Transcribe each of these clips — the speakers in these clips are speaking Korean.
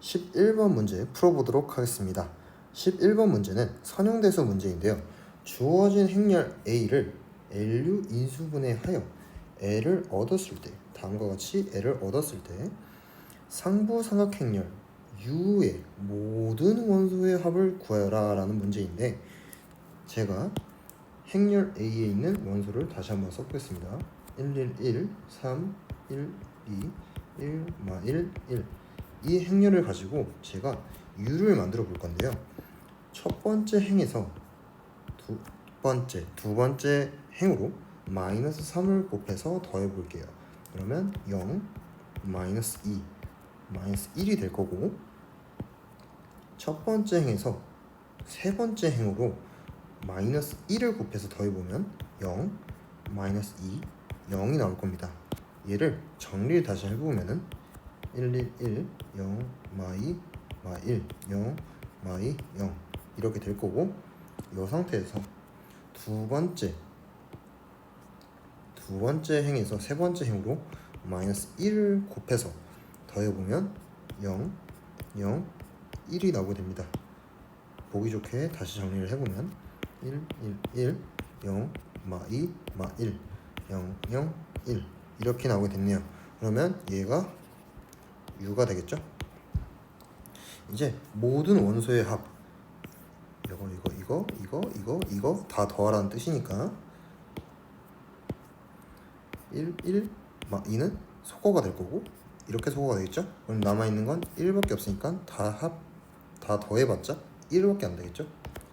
11번 문제 풀어보도록 하겠습니다. 11번 문제는 선형대수 문제인데요. 주어진 행렬 A를 LU 인수분해하여 L을 얻었을 때 다음과 같이 L을 얻었을 때 상부 삼각행렬 U의 모든 원소의 합을 구하여라 라는 문제인데 제가 행렬 A에 있는 원소를 다시 한번 써보겠습니다. 111, 3, 1, 2, 1, 마 1, 1. 이 행렬을 가지고 제가 U를 만들어 볼 건데요. 첫 번째 행에서 두 번째, 두 번째 행으로 마이너스 3을 곱해서 더해 볼게요. 그러면 0, 마이너스 2, 마이너스 1이 될 거고 첫 번째 행에서 세 번째 행으로 마이너스 1을 곱해서 더해보면 0, 마이너스 2, 0이 나올 겁니다. 얘를 정리를 다시 해보면 은 1, 1, 1, 0, 마이, 마 1, 0, 마이, 0 이렇게 될 거고 이 상태에서 두 번째 두 번째 행에서 세 번째 행으로 마이너스 1을 곱해서 더해보면 0, 0, 1이 나오게 됩니다. 보기 좋게 다시 정리를 해보면 1, 1, 1, 0, 마 2, 마 1, 0, 0, 1 이렇게 나오게 됐네요. 그러면 얘가 U가 되겠죠? 이제 모든 원소의 합 이거 이거 이거 이거 이거 이거 다 더하라는 뜻이니까 1, 1, 마 2는 소거가 될 거고 이렇게 소거가 되겠죠? 그럼 남아있는 건 1밖에 없으니까 다 합, 다 더해봤자 1밖에 안 되겠죠?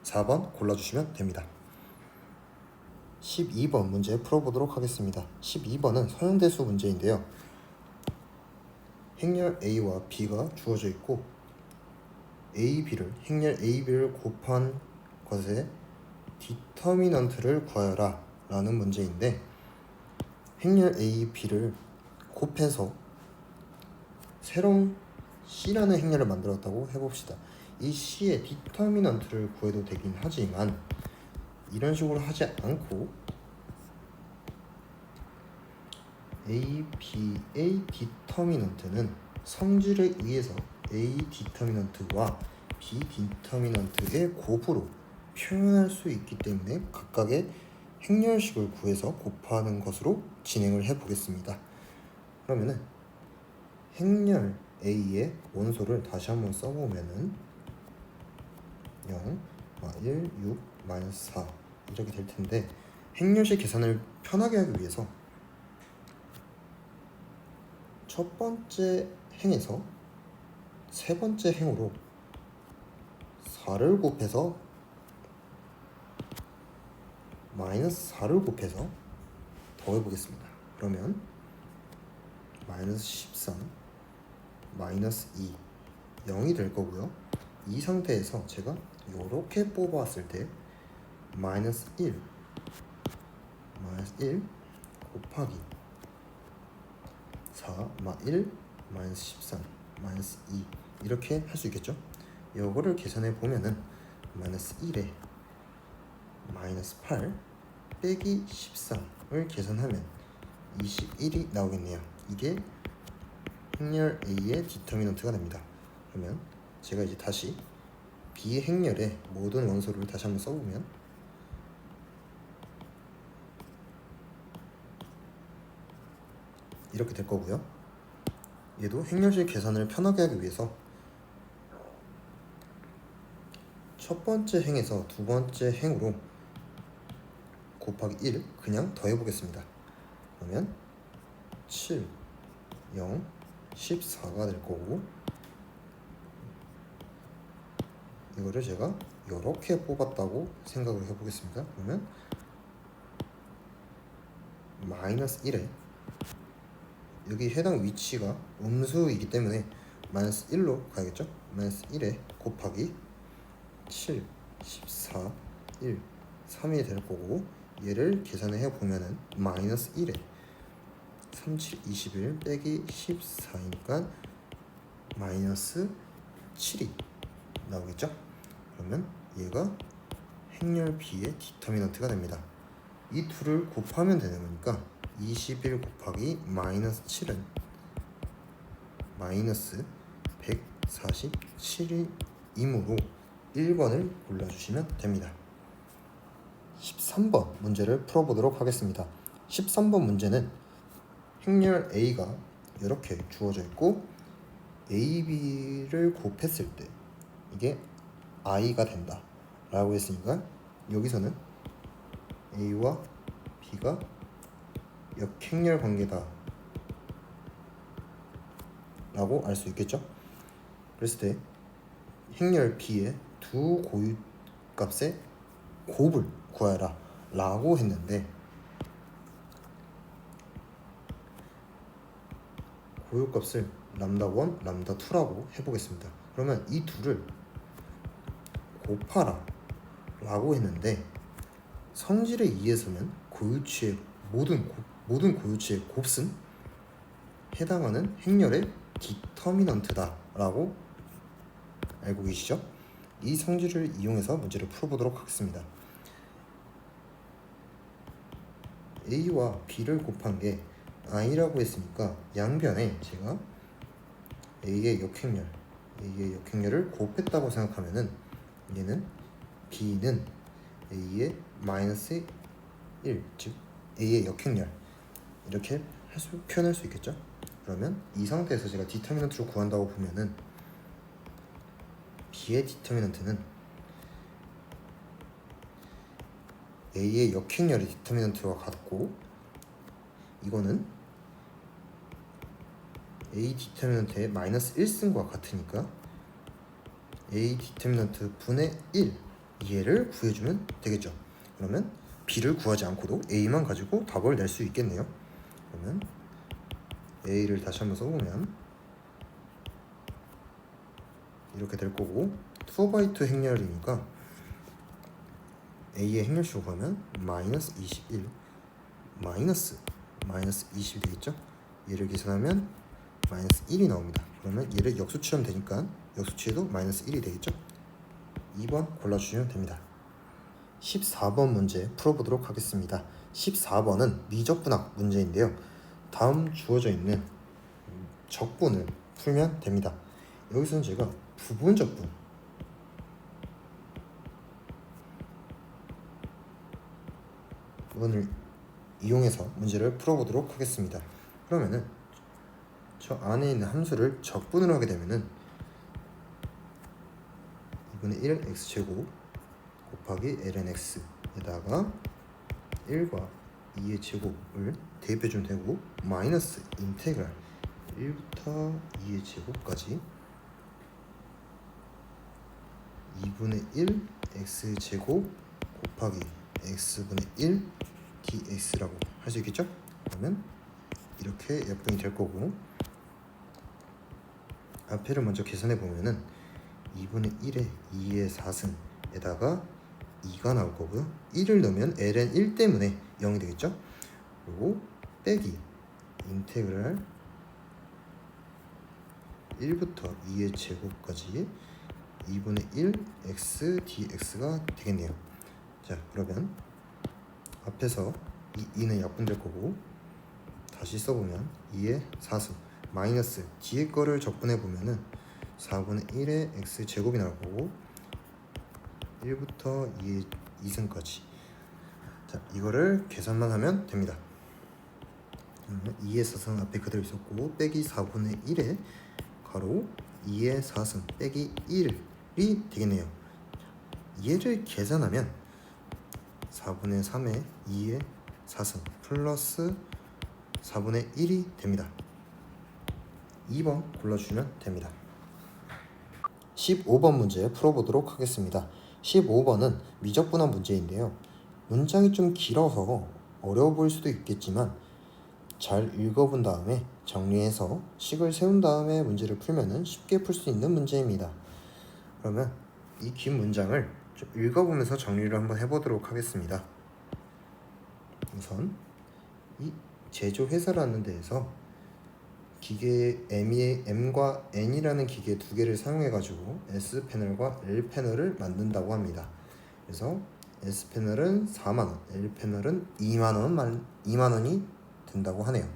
4번 골라주시면 됩니다. 12번 문제 풀어보도록 하겠습니다. 12번은 서형대수 문제인데요. 행렬 A와 B가 주어져 있고 A, B를 행렬 A, B를 곱한 것의 디터미넌트를 구하여라 라는 문제인데 행렬 A, B를 곱해서 새로운 C라는 행렬을 만들었다고 해봅시다. 이 C의 디터미넌트를 구해도 되긴 하지만 이런 식으로 하지 않고 A, B의 디터미넌트는 성질에 의해서 A 디터미넌트와 B 디터미넌트의 곱으로 표현할 수 있기 때문에 각각의 행렬식을 구해서 곱하는 것으로 진행을 해 보겠습니다. 그러면은 행렬 A의 원소를 다시 한번 써보면은 0, 1, 6, 마이너스 4 이렇게 될 텐데 행렬식 계산을 편하게 하기 위해서 첫 번째 행에서 세 번째 행으로 4를 곱해서 마이너스 4를 곱해서 더해 보겠습니다. 그러면 마이너스 13 마이너스 2 0이 될 거고요. 이 상태에서 제가 이렇게 뽑아왔을 때 마이너스 1 마이너스 1 곱하기 4 마 1 마이너스 13 마이너스 2 이렇게 할 수 있겠죠? 이거를 계산해 보면은 마이너스 1에 마이너스 8 빼기 13을 계산하면 21이 나오겠네요. 이게 행렬 A의 디터미넌트가 됩니다. 그러면 제가 이제 다시 B 행렬의 모든 원소를 다시 한번 써보면 이렇게 될 거고요. 얘도 행렬식 계산을 편하게 하기 위해서 첫 번째 행에서 두 번째 행으로 곱하기 1 그냥 더해 보겠습니다. 그러면 7, 0, 14가 될 거고 이거를 제가 이렇게 뽑았다고 생각을 해보겠습니다. 그러면 마이너스 1에 여기 해당 위치가 음수이기 때문에 마이너스 1로 가야겠죠? 마이너스 1에 곱하기 7, 14, 1, 3이 될 거고 얘를 계산을 해보면은 마이너스 1에 37, 21 빼기 14니까 마이너스 7이 나오겠죠? 그러면 얘가 행렬 B의 디터미넌트가 됩니다. 이 둘을 곱하면 되는 거니까 21 곱하기 마이너스 7은 마이너스 147이므로 1번을 골라주시면 됩니다. 13번 문제를 풀어보도록 하겠습니다. 13번 문제는 행렬 A가 이렇게 주어져 있고 A, B를 곱했을 때 이게 I가 된다 라고 했으니까 여기서는 A와 B가 역행렬 관계다 라고 알 수 있겠죠? 그랬을 때 행렬 B의 두 고유값의 곱을 구하라 라고 했는데 고유값을 람다 1, 람다 2라고 해보겠습니다. 그러면 이 둘을 곱하라 라고 했는데 성질에 의해서는 고유치의 모든 곱, 모든 고유치의 곱은 해당하는 행렬의 디터미넌트다 라고 알고 계시죠? 이 성질을 이용해서 문제를 풀어보도록 하겠습니다. A와 B를 곱한 게 I라고 했으니까 양변에 제가 A의 역행렬, A의 역행렬을 곱했다고 생각하면은 얘는 B는 A의 마이너스 1, 즉 A의 역행렬 이렇게 할 수, 표현할 수 있겠죠? 그러면 이 상태에서 제가 디터미넌트를 구한다고 보면은 B의 디터미넌트는 A의 역행렬의 디터미넌트와 같고 이거는 A 디터미넌트의 마이너스 1승과 같으니까 A 디터미넌트 분의 1 얘를 구해주면 되겠죠 그러면 B를 구하지 않고도 A만 가지고 답을 낼 수 있겠네요 그러면 A를 다시 한번 써보면 이렇게 될 거고 2x2 행렬이니까 A의 행렬식으로 가면 마이너스 21 마이너스 마이너스 20이 되겠죠? 얘를 계산하면 마이너스 1이 나옵니다. 그러면 얘를 역수치하면 되니까 역수치해도 마이너스 1이 되겠죠? 2번 골라주시면 됩니다. 14번 문제 풀어보도록 하겠습니다. 14번은 미적분학 문제인데요. 다음 주어져 있는 적분을 풀면 됩니다. 여기서는 제가 부분적분 부분을 이용해서 문제를 풀어보도록 하겠습니다. 그러면은 저 안에 있는 함수를 적분을 하게 되면은 2분의 1 x제곱 곱하기 ln x에다가 1과 2의 제곱을 대입해주면 되고 마이너스 인테그랄 1부터 2의 제곱까지 2분의 1 x제곱 곱하기 x분의 1 dx라고 할 수 있겠죠? 그러면 이렇게 약분이 될 거고 앞에를 먼저 계산해 보면은 2분의 1에 2의 4승에다가 2가 나올 거고요. 1을 넣으면 ln 1 때문에 0이 되겠죠? 그리고 빼기. 인테그랄 1부터 2의 제곱까지 2분의 1 x dx가 되겠네요. 자 그러면 앞에서 이 2는 약분될 거고 다시 써보면 2의 4승 마이너스 뒤에 거를 적분해 보면은 4분의 1의 x 제곱이 나올 거고 1부터 2의 2승까지 자 이거를 계산만 하면 됩니다 2의 4승 앞에 그대로 있었고 빼기 4분의 1의 가로 2의 4승 빼기 1이 되겠네요 얘를 계산하면 4분의 3의 2의 4승 플러스 4분의 1이 됩니다. 2번 골라주시면 됩니다. 15번 문제 풀어보도록 하겠습니다. 15번은 미적분한 문제인데요. 문장이 좀 길어서 어려워 보일 수도 있겠지만 잘 읽어본 다음에 정리해서 식을 세운 다음에 문제를 풀면 쉽게 풀 수 있는 문제입니다. 그러면 이 긴 문장을 좀 읽어보면서 정리를 한번 해보도록 하겠습니다. 우선 이 제조 회사라는 데에서 기계 M이, M과 N이라는 기계 두 개를 사용해 가지고 S 패널과 L 패널을 만든다고 합니다. 그래서 S 패널은 4만 원, L 패널은 2만 원, 2만 원이 든다고 하네요.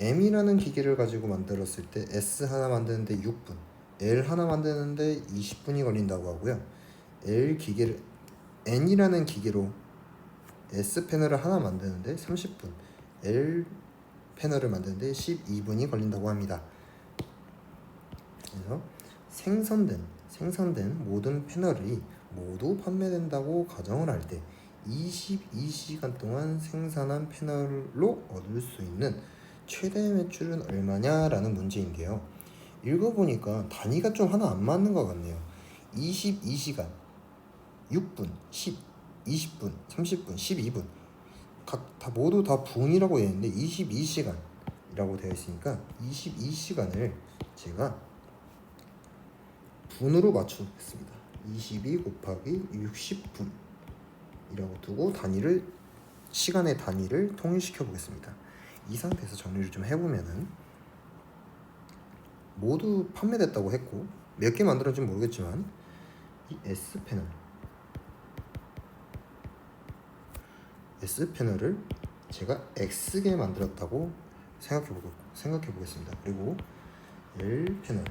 M이라는 기계를 가지고 만들었을 때 S 하나 만드는데 6분, L 하나 만드는데 20분이 걸린다고 하고요. L 기계를 N이라는 기계로 S 패널을 하나 만드는데 30분, L 패널을 만드는데 12분이 걸린다고 합니다. 그래서 생산된 생산된 모든 패널이 모두 판매된다고 가정을 할 때 22시간 동안 생산한 패널로 얻을 수 있는 최대 매출은 얼마냐라는 문제인데요. 읽어보니까 단위가 좀 하나 안 맞는 것 같네요. 22시간, 6분, 10, 20분, 30분, 12분 각 다 모두 다 분이라고 되어 있는데 22시간이라고 되어 있으니까 22시간을 제가 분으로 맞추겠습니다. 22 곱하기 60분이라고 두고 단위를 시간의 단위를 통일시켜 보겠습니다. 이 상태에서 정리를 좀 해보면은 모두 판매됐다고 했고 몇 개 만들었는지 모르겠지만 이 S 패널 S 패널을 제가 X 개 만들었다고 생각해 보고 생각해 보겠습니다. 그리고 L 패널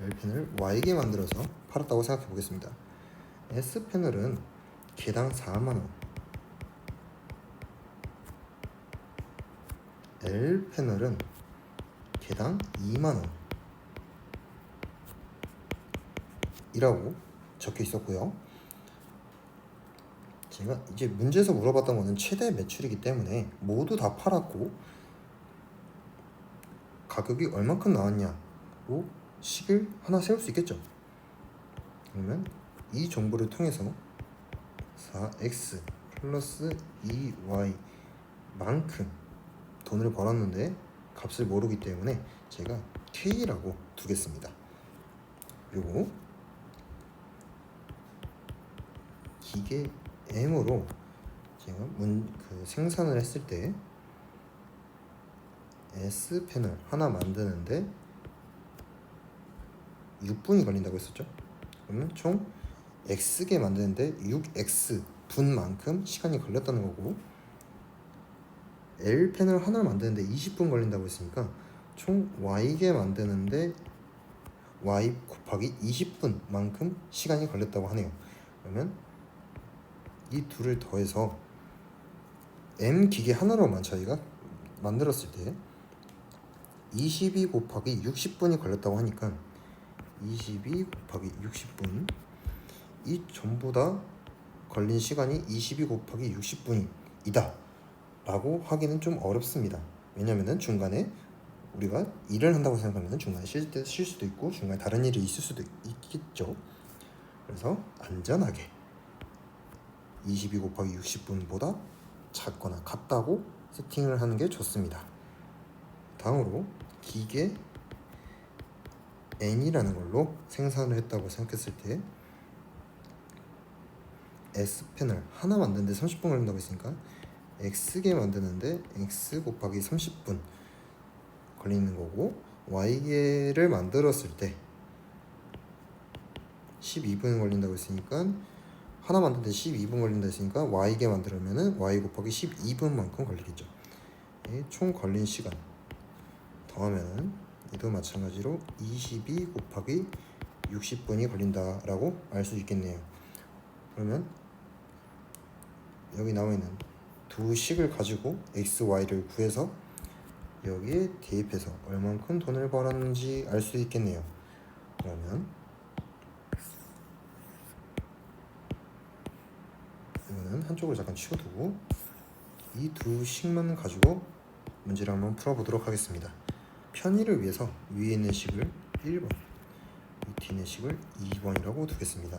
L 패널 Y 개 만들어서 팔았다고 생각해 보겠습니다. S 패널은 개당 4만 원. L 패널은 개당 2만 원. 이라고 적혀 있었고요. 제가 이제 문제에서 물어봤던 거는 최대 매출이기 때문에 모두 다 팔았고 가격이 얼마큼 나왔냐로 식을 하나 세울 수 있겠죠. 그러면 이 정보를 통해서 4x 플러스 2y 만큼 돈을 벌었는데 값을 모르기 때문에 제가 k라고 두겠습니다. 그리고 기계 M으로 제가 문, 그 생산을 했을 때 S 패널 하나 만드는데 6분이 걸린다고 했었죠. 그러면 총 X개 만드는데 6X 분만큼 시간이 걸렸다는 거고 L 패널 하나를 만드는데 20분 걸린다고 했으니까 총 Y개 만드는데 Y 곱하기 20분만큼 시간이 걸렸다고 하네요. 그러면 이 둘을 더해서 M 기계 하나로만 저희가 만들었을 때 22 곱하기 60분이 걸렸다고 하니까 22 곱하기 60분. 이 전부 다 걸린 시간이 22 곱하기 60분이다. 라고 하기는 좀 어렵습니다. 왜냐면은 중간에 우리가 일을 한다고 생각하면 중간에 쉴, 때, 쉴 수도 있고 중간에 다른 일이 있을 수도 있겠죠. 그래서 안전하게 22 곱하기 60분보다 작거나 같다고 세팅을 하는 게 좋습니다. 다음으로 기계 n이라는 걸로 생산을 했다고 생각했을 때 S 패널 하나 만드는데 30분 걸린다고 했으니까 X개 만드는데 X 곱하기 30분 걸리는 거고 Y개를 만들었을 때 12분 걸린다고 했으니까 하나 만드는데 12분 걸린다 했으니까 Y개 만들면은 Y 곱하기 12분만큼 걸리겠죠 예, 총 걸린 시간 더하면은 이도 마찬가지로 22 곱하기 60분이 걸린다라고 알 수 있겠네요. 그러면 여기 나와 있는 두 식을 가지고 x, y를 구해서 여기에 대입해서 얼만큼 돈을 벌었는지 알 수 있겠네요. 그러면 이거는 한쪽으로 잠깐 치워두고 이 두 식만 가지고 문제를 한번 풀어보도록 하겠습니다. 편의를 위해서 위에 있는 식을 1번, 이 뒤에 있는 식을 2번이라고 두겠습니다.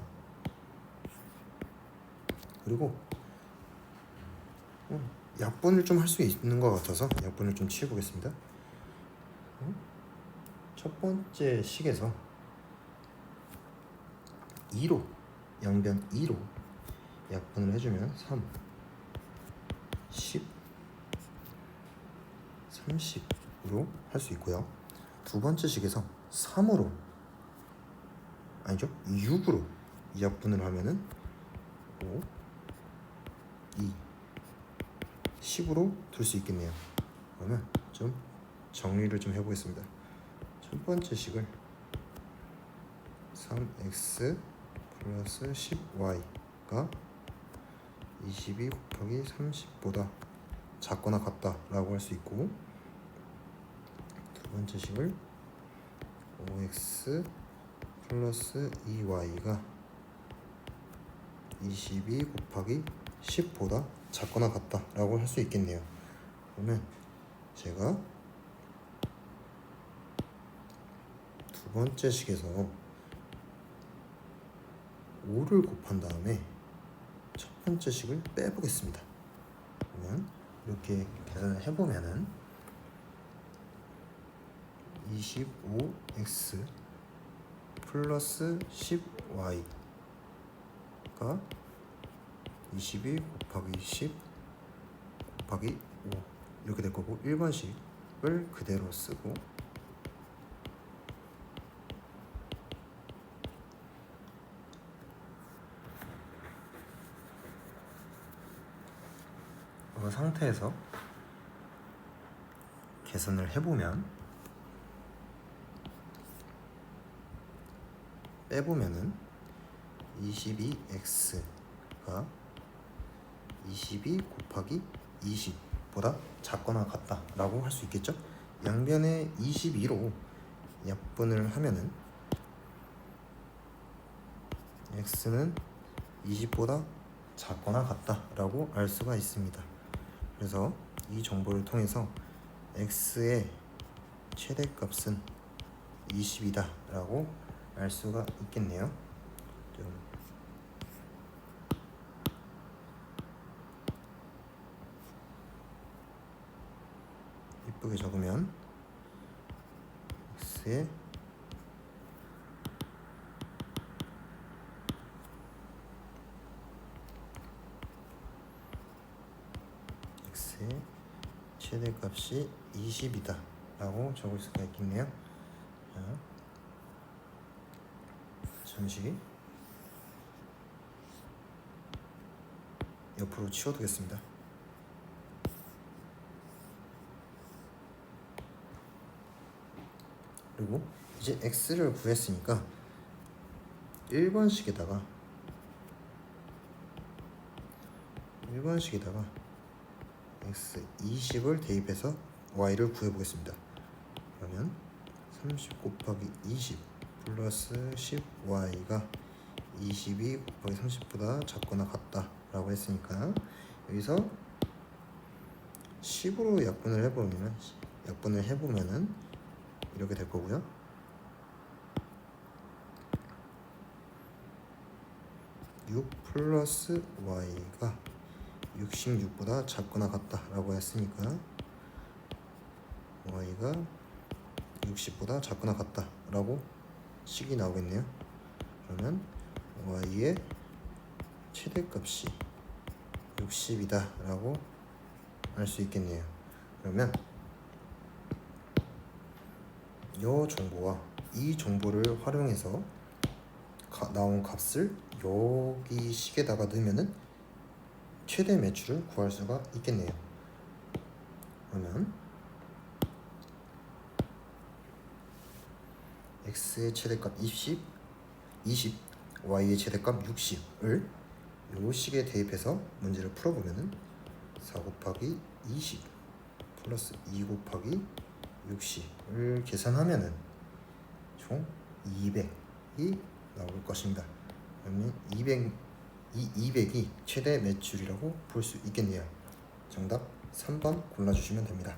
그리고 어, 약분을 좀 할 수 있는 것 같아서 약분을 좀 치워보겠습니다. 어? 첫 번째 식에서 2로 양변 2로 약분을 해주면 3, 10, 30으로 할 수 있고요. 두 번째 식에서 3으로 아니죠? 6으로 약분을 하면은 5, 2, 10으로 둘 수 있겠네요. 그러면 좀 정리를 좀 해보겠습니다. 첫 번째 식을 3x 플러스 10y가 22 곱하기 30보다 작거나 같다 라고 할 수 있고 두 번째 식을 5x 플러스 2y가 22 곱하기 10보다 작거나 같다 라고 할 수 있겠네요. 그러면 제가 두 번째 식에서 5를 곱한 다음에 첫 번째 식을 빼보겠습니다. 그러면 이렇게 계산을 해보면은 25x 플러스 10y가 22 곱하기 10 곱하기 5 이렇게 될 거고 1번식을 그대로 쓰고 그 상태에서 계산을 해보면 빼보면은 22x가 22 곱하기 20보다 작거나 같다라고 할 수 있겠죠? 양변에 22로 약분을 하면은 x는 20보다 작거나 같다라고 알 수가 있습니다. 그래서 이 정보를 통해서 x의 최대값은 20이다 라고 알 수가 있겠네요. 좀 이쁘게 적으면 x의 최대값이 20이다 라고 적을 수가 있겠네요. 자, 잠시 옆으로 치워두겠습니다. 그리고 이제 x를 구했으니까 1번식에다가 1번식에다가 x 20을 대입해서 y를 구해보겠습니다. 그러면 30 곱하기 20 플러스 10y가 22 곱하기 30보다 작거나 같다 라고 했으니까 여기서 10으로 약분을 해보면 약분을 해보면은 이렇게 될 거고요. 육 플러스 y가 66보다 작거나 같다라고 했으니까 y가 60보다 작거나 같다라고 식이 나오겠네요. 그러면 y의 최대값이 60이다라고 알 수 있겠네요. 그러면 이 정보와 이 정보를 활용해서 가, 나온 값을 여기 식에다가 넣으면은 최대 매출을 구할 수가 있겠네요. 그러면 x의 최대값 20, 20, y의 최대값 60을 요 식에 대입해서 문제를 풀어보면은 4 곱하기 20 플러스 2 곱하기 60을 계산하면은 총 200이 나올 것입니다. 그러면 200, 이 200이 최대 매출이라고 볼 수 있겠네요. 정답 3번 골라주시면 됩니다.